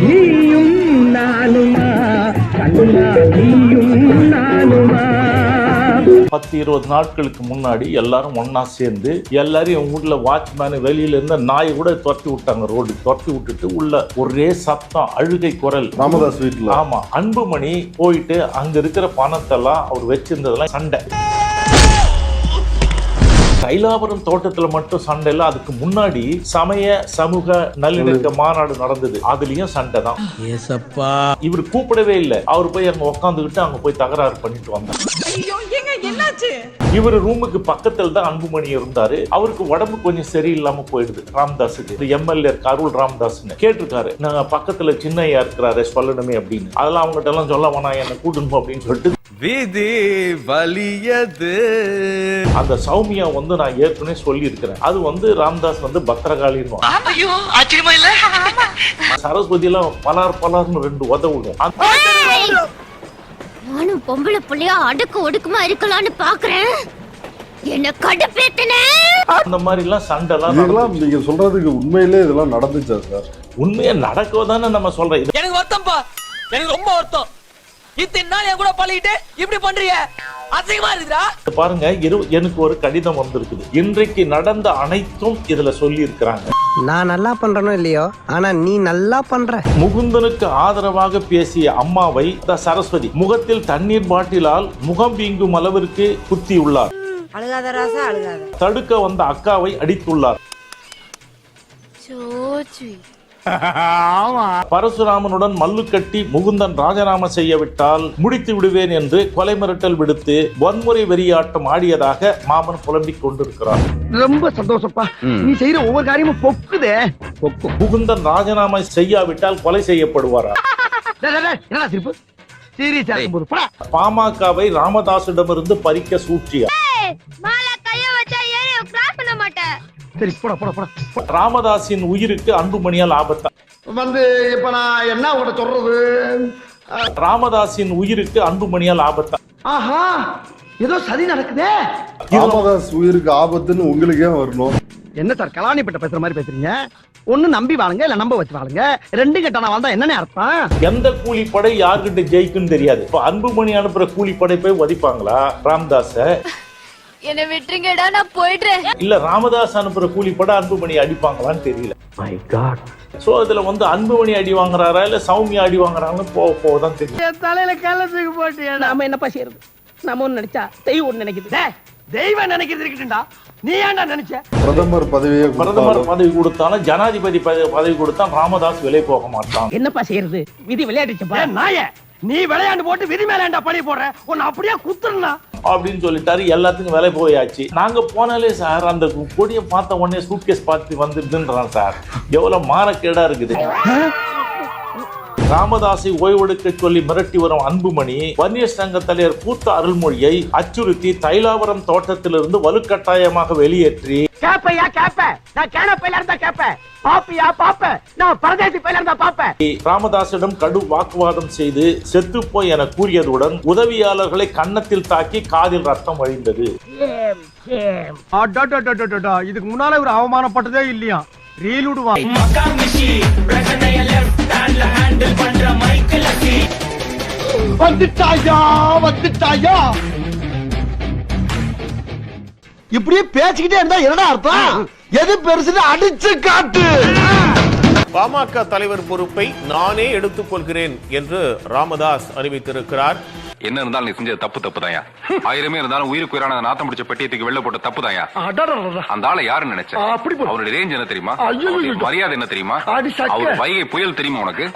நீயும் நானுமா? கண்ணா நீயும் நானுமா? பத்து இருபது நாட்களுக்கு முன்னாடி எல்லாரும் ஒண்ணா சேர்ந்து எல்லாரையும் எங்க வீட்டுல வாட்ச்மேன் வெளியில இருந்த நாயை கூட துரத்தி விட்டாங்க ரோடு துரத்தி விட்டுட்டு உள்ள ஒரே சத்தம் அழுகை குரல். ராமதாஸ் வீட்டுல ஆமா அன்புமணி போயிட்டு அங்க இருக்கிற பணத்தெல்லாம் அவர் வச்சிருந்ததெல்லாம் சண்டை. தைலாபுரம் தோட்டத்துல மட்டும் சண்டை இல்ல. அதுக்கு முன்னாடி சமய சமூக நல்லிணக்க மாநாடு நடந்தது. அதுலயும் சண்டை தான். இவர் கூப்பிடவே இல்லை. அவர் போய் அங்க உட்காந்துக்கிட்டு அங்க போய் தகராறு பண்ணிட்டு வந்தார். இவர் ரூமுக்கு பக்கத்துல தான் அன்புமணி இருந்தாரு. அவருக்கு உடம்பு கொஞ்சம் சரியில்லாம போயிடுது. ராமதாஸுக்கு. எம்எல்ஏ இருக்கு அருள் ராமதாஸ்னு கேட்டிருக்காரு. நாங்க பக்கத்துல சின்ன ஐயா இருக்கிறாரு சொல்லணுமே அப்படின்னு. அதெல்லாம் அவங்ககிட்ட எல்லாம் சொல்ல வேணாம் என்ன கூட்டணும் அப்படின்னு சொல்லிட்டு. விதி வலியது. அந்த சௌமியா வந்து நான் ஏற்கனவே சொல்லி இருக்கிறேன் அது வந்து ராமதாஸ் வந்து இல்ல? சரஸ்வதி எல்லாம் பலார் பலார்னு ரெண்டு உதவும் நானும் பொம்பளை புள்ளையா அடுக்கு ஒடுக்குமா இருக்கலாம்னு பாக்குறேன். என்ன கடுப்பேத்தன. அந்த மாதிரி எல்லாம் சண்டை எல்லாம் இதெல்லாம் நீங்க சொல்றதுக்கு உண்மையிலே இதெல்லாம் நடந்துச்சா சார்? உண்மையா நடக்கதானே நம்ம சொல்றோம். இது எனக்கு வருத்தம்ப்பா எனக்கு ரொம்ப வருத்தம். இத்தனை நாள் என் கூட பழகிட்டு இப்படி பண்றீங்க அசிங்கமா இருக்குதா பாருங்க இரு எனக்கு ஒரு கடிதம் வந்திருக்குது. இன்றைக்கு நடந்த அனைத்தும் இதுல சொல்லி இருக்கிறாங்க நான் நல்லா பண்றனோ இல்லையோ? ஆனா நீ நல்லா பண்ற. முகுந்தனுக்கு ஆதரவாக பேசிய அம்மாவை த சரஸ்வதி முகத்தில் தண்ணீர் பாட்டிலால் முகம் வீங்கும் அளவிற்கு குத்தியுள்ளார் அழுகாத ராசா அழுகாத. தடுக்க வந்த அக்காவை அடித்துள்ளார். சோச்சி பரசுராமனுடன் மல்லு கட்டி முகுந்தன் ராஜினாமா செய்யவிட்டால் முடித்து விடுவேன் என்று கொலை மிரட்டல் விடுத்து வன்முறை வெறியாட்டம் ஆடியதாக மாமன் புலம்பிக் கொண்டிருக்கிறார். ரொம்ப சந்தோஷப்பா. நீ செய்யற ஒவ்வொரு காரியமும் பொக்குதே. பொக்கு. முகுந்தன் ராஜினாமா செய்யாவிட்டால் கொலை செய்யப்படுவாரா? சிரிப்பு? சீரியஸா. பாமகவை ராமதாசிடமிருந்து பறிக்க சூழ்ச்சியா மேல கைய வச்சா ஏறி கிராஸ் பண்ண மாட்டேன் சரி போடா போடா போடா. ராமதாஸின் உயிருக்கு அன்புமணியால் ஆபத்தா? வந்து இப்ப நான் என்ன உங்கள்ட்ட சொல்றது? ராமதாஸின் உயிருக்கு அன்புமணியால் ஆபத்தா? ஆஹா ஏதோ சதி நடக்குதே. ராமதாஸ் உயிருக்கு ஆபத்துன்னு உங்களுக்கே வரணும்? என்ன சார் கலாணிப்பட்ட பேசுற மாதிரி பேசுறீங்க? ஒண்ணு நம்பி வாழுங்க இல்ல நம்ப வச்சு வாழுங்க. ரெண்டு கெட்டான வாழ்ந்தா என்னன்னு அர்த்தம்? எந்த கூலிப்படை யார்கிட்ட ஜெயிக்குன்னு தெரியாது. இப்ப அன்புமணி அனுப்புற கூலிப்படை போய் வதிப்பாங்களா ராமதாஸ என்ன விட்டுருங்கடா நான் போயிடுறேன். இல்ல ராமதாஸ் அனுப்புற கூலிப்படை அன்புமணி அடிப்பாங்களான்னு தெரியல. மை காட் சோ இதுல வந்து அன்புமணி அடி வாங்குறாரா இல்ல சௌமியா அடி வாங்குறாங்கன்னு போக போக தான் தெரியும் தலையில கள்ளத்துக்கு போட்டியா நாம என்னப்பா செய்யறது நாம ஒண்ணு நினைச்சா தெய்வம் ஒண்ணு நினைக்குது. டேய், தெய்வம் நினைக்கிறது இருக்கட்டும்டா. நீ ஏன்டா நினைச்ச? பிரதமர் பதவியை பிரதமர் பதவி கொடுத்தாலும் ஜனாதிபதி பதவி பதவி கொடுத்தா ராமதாஸ் விலை போக மாட்டான். என்னப்பா செய்யறது விதி விளையாடுச்சுப்பா நாய நீ விளையாண்டு போட்டு விதி மேல ஏன்டா பழி போடுற? உன்னை அப்படியே குத்துறா அப்படின்னு சொல்லிட்டாரு. எல்லாத்துக்கும் விலை போயாச்சு. நாங்க போனாலே சார் அந்த கொடியை பார்த்த உடனே சூட்கேஸ் பார்த்து வந்துடுதுன்றான் சார். எவ்வளவு மானக்கேடா இருக்குது. ராமதாஸை ஓய்வெடுக்க சொல்லி மிரட்டி வரும் அன்புமணி வன்னிய சங்க தலைவர் பூத்த அருள்மொழியை அச்சுறுத்தி தைலாபுரம் தோட்டத்திலிருந்து வலுக்கட்டாயமாக வெளியேற்றி கேப்பையா கேப்ப? நான் கேனப்பையில இருந்தா கேப்ப. பாப்பியா பாப்ப. நான் பரதேசி பையில இருந்தா பாப்ப. ராமதாசிடம் கடும் வாக்குவாதம் செய்து செத்துப்போய் என கூறியதுடன் உதவியாளர்களை கன்னத்தில் தாக்கி காதில் ரத்தம் வழிந்தது. இதுக்கு முன்னால ஒரு அவமானப்பட்டதே இல்லையா? ரீல் விடுவான். வந்துட்டாயா வந்துட்டாயா? இப்படியே பேசிக்கிட்டே இருந்தா என்னடா அர்த்தம்? எது பெருசுன்னு அடிச்சு காட்டு. பாமக தலைவர் பொறுப்பை நானே எடுத்துக்கொள்கிறேன் என்று ராமதாஸ் அறிவித்திருக்கிறார். என்ன இருந்தாலும் நீ செஞ்சது தப்பு தப்பு தாயா ஆயிரமே இருந்தாலும் உயிருக்கு உயிரான அந்த நாத்தம் முடிச்ச பெட்டியத்துக்கு வெளில போட்ட தப்பு தாயா அந்த ஆளை யாரு நினைச்ச? அவருடைய ரேஞ்ச் என்ன தெரியுமா? மரியாதை என்ன தெரியுமா? அவர் வைகை புயல் தெரியுமா உனக்கு?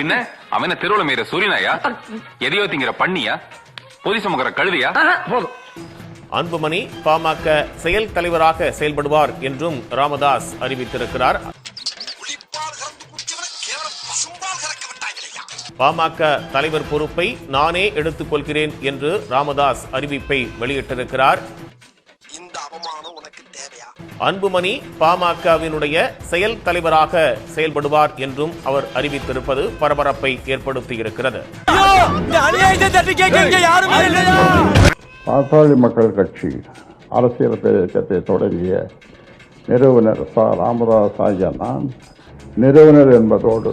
பின்ன அவன தெருவுல மீற சூரியனாயா? எதையோ திங்கிற பண்ணியா? பொதி சுமக்கிற கழுதியா? அன்புமணி பாமக செயல் தலைவராக செயல்படுவார் என்றும் ராமதாஸ் அறிவித்திருக்கிறார். பாமக தலைவர் பொறுப்பை நானே எடுத்துக்கொள்கிறேன் என்று ராமதாஸ் அறிவிப்பை வெளியிட்டிருக்கிறார். அன்புமணி பாமகவினுடைய செயல் தலைவராக செயல்படுவார் என்றும் அவர் அறிவித்திருப்பது பரபரப்பை ஏற்படுத்தியிருக்கிறது. இந்த அநியாயத்தை தட்டி கேட்க யாருமே இல்லையா பாட்டாளி மக்கள் கட்சி அரசியல் இயக்கத்தை தொடங்கிய நிறுவனர் ச. ராமதாஸ் ஆகிய நான் நிறுவனர் என்பதோடு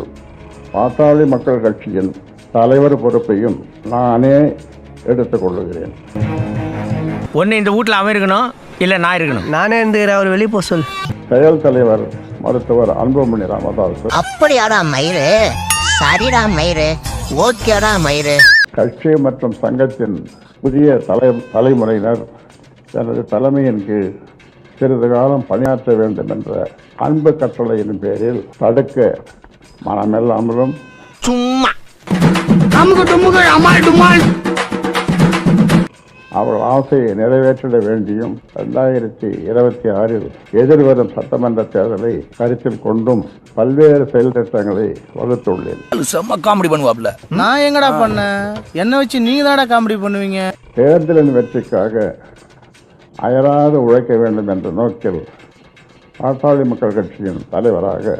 பாட்டாளி மக்கள் கட்சியின் தலைவர் பொறுப்பையும் நானே எடுத்துக் கொள்ளுகிறேன். ஒன்னு இந்த வீட்ல அவன் இருக்கணும் இல்ல நான் இருக்கணும்? நானே இருந்துக்கிறேன் அவர் வெளியே போக சொல் செயல் தலைவர் மருத்துவர் அன்புமணி ராமதாஸ். அப்படியாடா மயிறு? சரிடா மயிறு. ஓகேடா மயிறு. கட்சி மற்றும் சங்கத்தின் புதிய தலை தலைமுறையினர் தனது தலைமையின் கீழ் சிறிது காலம் பணியாற்ற வேண்டும் என்ற அன்பு கட்டளையின் பேரில் தடுக்க மனமில்லாமலும் சும்மா. அமுகு டுமுகு அமால் டுமால். அவர்கள் ஆசையை நிறைவேற்றிட வேண்டியும் இரண்டாயிரத்தி இருபத்தி ஆறில் எதிர்வரும் சட்டமன்ற தேர்தலை கருத்தில் கொண்டும் பல்வேறு செயல் திட்டங்களை வகுத்துள்ளேன். செம்ம காமெடி பண்ணுவாப்ல நான் எங்கடா பண்ணேன்? என்ன வச்சு நீங்க தானடா காமெடி பண்ணுவீங்க? தேர்தலின் வெற்றிக்காக அயராது உழைக்க வேண்டும் என்ற நோக்கில் பாட்டாளி மக்கள் கட்சியின் தலைவராக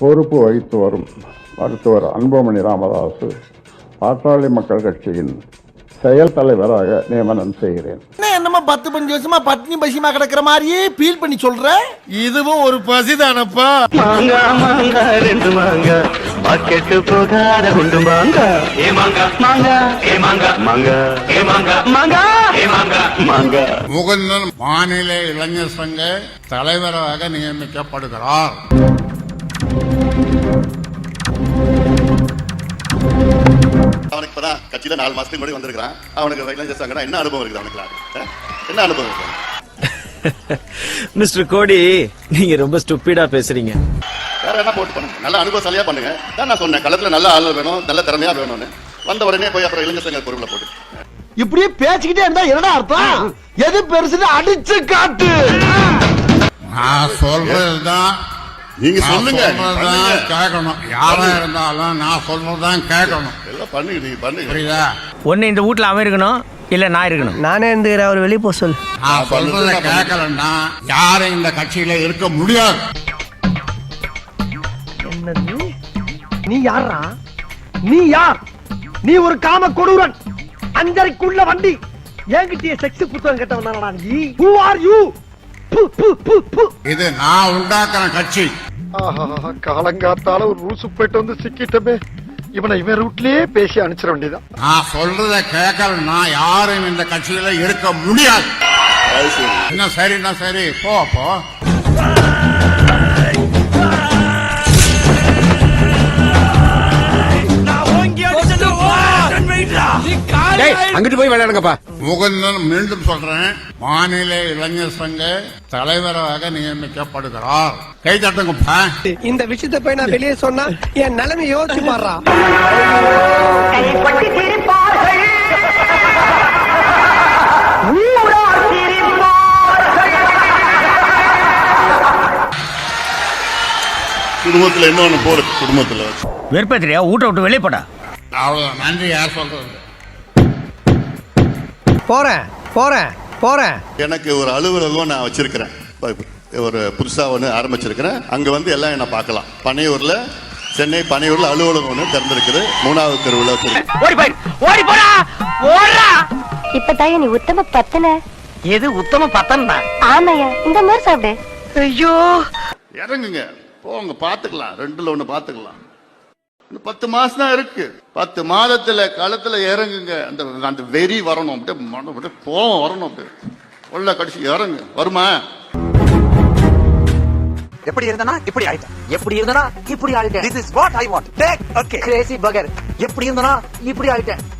பொறுப்பு வகித்து வரும் மருத்துவர் அன்புமணி ராமதாஸ் பாட்டாளி மக்கள் கட்சியின் செயல் தலைவராக நியமனம் செய்கிறேன். என்னமா பத்து பஞ்சு வருஷமா பட்னி பசிமா கிடக்குற மாதிரியே ஃபீல் பண்ணி சொல்ற? இதுவும் ஒரு பசிதானப்பா மாங்க மாங்க ரெண்டு மாங்க. பாக்கெட்டு போகாத குண்டு மாங்க. ஏ மாங்க? மாங்க. ஏ மாங்க? மாங்க. ஏ மாங்க? மாங்க. ஏ மாங்க? மாங்க. முகுந்தன் மாநில இளைஞர் சங்க தலைவராக நியமிக்கப்படுகிறார். அவனுக்கு இப்பதான் கட்சியில நாலு மாசத்துக்கு முன்னாடி வந்திருக்கான் அவனுக்கு சங்கடம் என்ன அனுபவம் இருக்குது அவனுக்கு? என்ன அனுபவம் இருக்கு மிஸ்டர் கோடி நீங்க ரொம்ப ஸ்டூப்பிடா பேசுறீங்க. வேற என்ன போட்டு பண்ணுங்க? நல்ல அனுபவசாலியா பண்ணுங்க. தான் நான் சொன்னேன் களத்துல நல்ல ஆள் வேணும் நல்ல திறமையா வேணும்னு. வந்த உடனே போய் அப்புறம் இளைஞர் சங்க பொருளை போட்டு. இப்படியே பேசிக்கிட்டே இருந்தா என்னடா அர்த்தம்? எது பெருசுன்னு அடிச்சு காட்டு. நான் சொல்றதுதான் நீங்க சொல்லுங்க கேட்கணும். யாரா இருந்தாலும் நான் சொல்றதுதான் கேட்கணும். எல்லாம் பண்ணுங்க நீங்க பண்ணுங்க. புரியுதா? ஒன்னு இந்த வீட்ல அவன் இருக்கணும் இல்ல நான் இருக்கணும்? நானே இருந்துக்கிறேன் அவர் வெளியே போக சொல் நான் சொல்றத கேட்கலன்னா யாரும் இந்த கட்சியில இருக்க முடியாது. என்னது? நீ யாரா நீ யார்? நீ ஒரு காம கொடூரன். அஞ்சரைக்குள்ள வண்டி. என்கிட்டயே செக்ஸ் புத்தகம் கேட்டவன் நீ? ஹூ ஆர் யூ இது நான் உண்டாக்குற கட்சி. காலங்காத்தால ஒரு ரூசு போயிட்டு வந்து சிக்கிட்டமே. இவனை இவன் ரூட்லயே பேசி அனுப்பிச்சிட வேண்டியதான் நான் சொல்றத கேட்கலன்னா யாரும் இந்த கட்சியில இருக்க முடியாது. என்ன சரின்னா சரி? போ போ. அங்கிட்டு போய் விளையாடுங்கப்பா. முகுந்தன் மீண்டும் சொல்றேன் மாநில இளைஞர் சங்க தலைவராக நியமிக்கப்படுகிறார். கை தட்டுங்கப்பா. இந்த விஷயத்தை போய் நான் வெளியே சொன்னா என் நிலைமை யோசிச்சு பாடுறா. குடும்பத்துல என்ன ஒண்ணு போறது குடும்பத்துல வெறுப்பத்திரியா ஊட்ட விட்டு வெளியே போடா. அவ்வளவு நன்றி யார் சொல்றது? போறேன் போறேன் போறேன். எனக்கு ஒரு அலுவலகம் நான் வச்சிருக்கிறேன். இப்ப ஒரு புதுசா ஒன்று ஆரம்பிச்சிருக்கிறேன். அங்க வந்து எல்லாம் என்ன பார்க்கலாம். பனையூர்ல சென்னை பனையூர்ல அலுவலகம் ஒன்று திறந்திருக்குது. மூணாவது தெருவில் ஓடுறா. இப்பதான் நீ உத்தம பத்தன. எது உத்தம பத்தன்னா? ஆமையா இந்த மாதிரி சாப்பிடு. ஐயோ. இறங்குங்க. போங்க பார்த்துக்கலாம். ரெண்டுல ஒன்று பார்த்துக்கலாம். பத்து மாசம் தான் இருக்கு. பத்து மாதத்துல களத்துல இறங்குங்க. அந்த அந்த வெறி வரணும். அப்படியே கோபம் வரணும் அப்படியே. உள்ள கடிச்சு இறங்கு. வருமா? எப்படி இருந்தனா? இப்படி ஆயிட்டேன். எப்படி இருந்தனா? இப்படி ஆயிட்டேன். This is what I want take okay crazy bugger எப்படி இருந்தனா? இப்படி ஆயிட்டேன்.